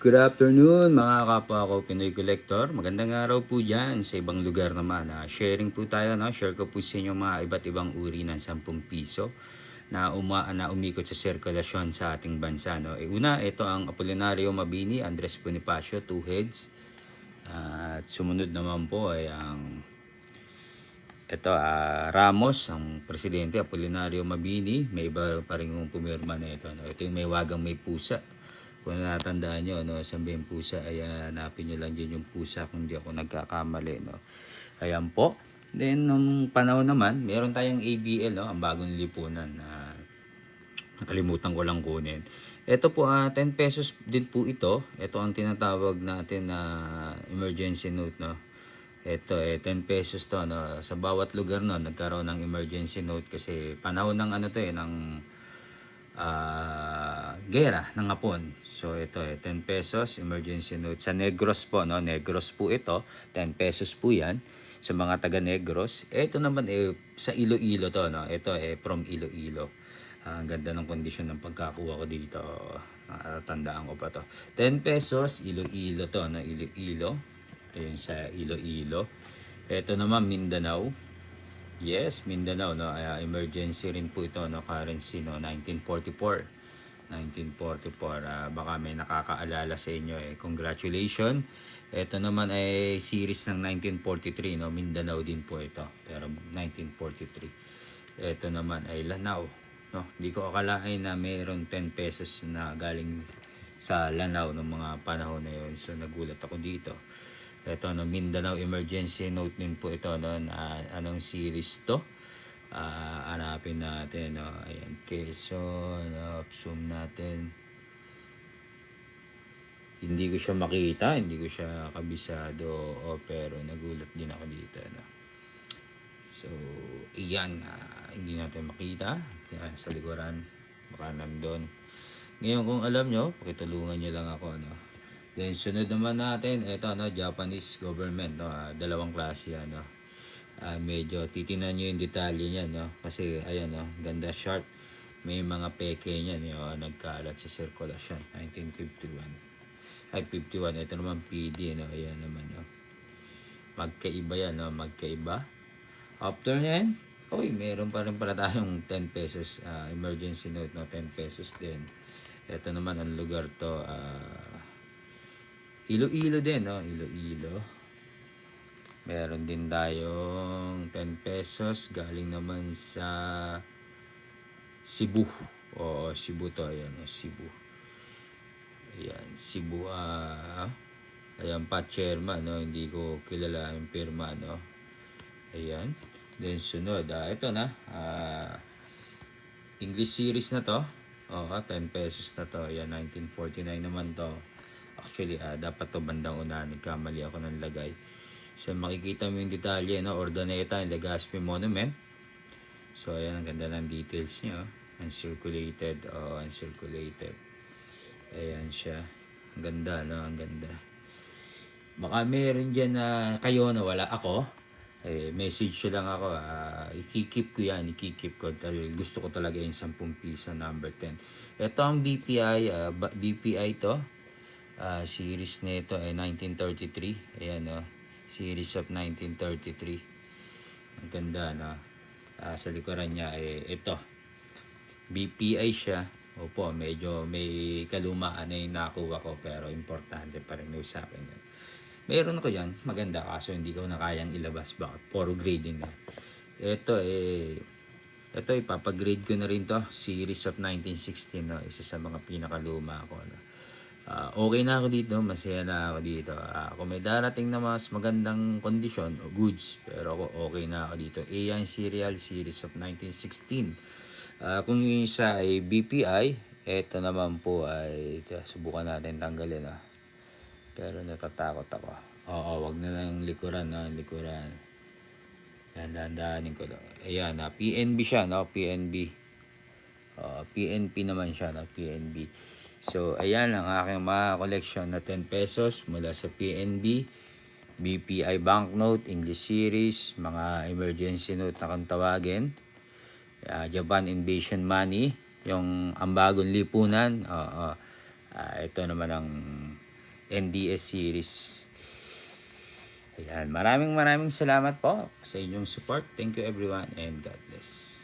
Good afternoon mga kapwa ko Pinoy Collector. Magandang araw po dyan sa ibang lugar naman. Ah, sharing po tayo, no? share ko po sa inyo mga iba't ibang uri ng 10 piso na, uma, na umikot sa sirkulasyon sa ating bansa. No? E, una, ito ang Apolinario Mabini, Andres Bonifacio, two heads. Ah, at sumunod naman po ay ang ito, ah, Ramos, ang presidente, Apolinario Mabini. May iba pa rin yung pumirma na ito. No? Ito yung may wagang may pusa. Kung natandaan nyo, no, sabihin pusa, ay ah, hanapin nyo lang dyan yung pusa kung di ako nagkakamali. No? Ayan po. Then, nung panahon naman, meron tayong ABL, no, ang bagong lipunan na nakalimutan ko lang kunin. Ito po, ah, 10 pesos din po ito. Ito ang tinatawag natin na emergency note. No? Ito eh 10 pesos to no. Sa bawat lugar no nagkaroon ng emergency note kasi panahon ng ano to eh ng ah gera ng Hapon. So ito eh 10 pesos emergency note sa Negros po no. Negros po ito, 10 pesos po 'yan sa mga taga Negros. Ito naman eh sa Iloilo to no. Ito eh from Iloilo. Ah, ang ganda ng kondisyon ng pagkakuha ko dito. Nakatandaan ko pa to. 10 pesos, Iloilo to, no? Iloilo. Ito yung sa Iloilo. Ito naman, Mindanao. Yes, Mindanao, no? Ay, emergency rin po ito, no? Currency, no? 1944. 1944. Ah, baka may nakakaalala sa inyo, eh. Congratulations. Ito naman ay series ng 1943, no? Mindanao din po ito. Pero 1943. Ito naman ay Lanao. No, hindi ko akalain na mayroon 10 pesos na galing sa Lanao ng mga panahon na yun. So nagulat ako dito. Ito no Mindanao emergency note din po ito no na anong series to. Ah, hanapin natin no. Ayan, Quezon, no, zoom natin. Hindi ko siya makita, hindi ko siya kabisado, o pero nagulat din ako dito no. So, iyan, ah, hindi natin makita. Yan, sa likuran, baka nandun. Ngayon, kung alam nyo, pakitulungan nyo lang ako. No? Then, sunod naman natin, ito, no, Japanese government. No? ah, dalawang klase yan. No? Ah, medyo titinan nyo yung detalye niya. No? Kasi, ayan, no, ganda sharp. May mga peke niya, no? nagkalat sa sirkulasyon. 1951. Ay, 51. Ito naman PD. No? Ayan naman. No? Magkaiba yan. No? Magkaiba. After nyan, oy, meron pa rin pala tayong 10 pesos ah, emergency note, no? 10 pesos din. Ito naman ang lugar to, ah, Iloilo din, no? Iloilo. Meron din tayong 10 pesos galing naman sa Cebu. O Cebu to, ayan, no? Cebu. Ayan, Cebu, ah, ayan pa, chairman, no? Hindi ko kilala yung pirma, no? Ayan. Then sunod, ah, ito na. Ah, English series na to. Oh, 10 pesos na to. Ayan, 1949 naman to. Actually, ah, dapat to bandang una. Nagkamali ako ng lagay. So, makikita mo yung detalye, no? Ordaneta and Legazpi Monument. So, ayan, ang ganda ng details niya. oh. Uncirculated. Oh, uncirculated. Ayan siya. Ang ganda, no? Ang ganda. Baka meron dyan na kayo na wala ako. Eh, message nyo lang ako. ah ikikip ko yan. Ikikip ko. Dahil gusto ko talaga yung 10 piso number 10. Ito ang BPI. ah, ba- BPI to. Ah, series nito ay 1933. Ayan o. series of 1933. Ang ganda no. Ah, sa likuran niya eh, ito. BPI siya. Opo, medyo may kalumaan na yung nakuha ko pero importante pa rin yung sa akin. Meron ako yan, maganda kaso hindi ko na kayang ilabas bakit puro grading na. Ito eh ito ipapag-grade ko na rin to, series of 1916 no, isa sa mga pinakaluma ko no. Ah, okay na ako dito, masaya na ako dito. Ah, kung may darating na mas magandang kondisyon o goods, pero okay na ako dito. Ayan Serial Series of 1916. Ah, kung yung isa ay BPI, ito naman po ay subukan natin tanggalin ah. Pero natatakot ako. Oo, wag na lang likuran na, likuran. Yan, ko lang. Ayan, ah, PNB siya, no? PNB. Uh, PNP naman siya, no? PNB. So, ayan ang aking mga collection na 10 pesos mula sa PNB. BPI banknote, English series, mga emergency note na kung tawagin. Ah, Japan Invasion Money, yung ang bagong lipunan. Oo. Ah, ito naman ang NDS series. Ayan, maraming maraming salamat po sa inyong support. Thank you everyone and God bless.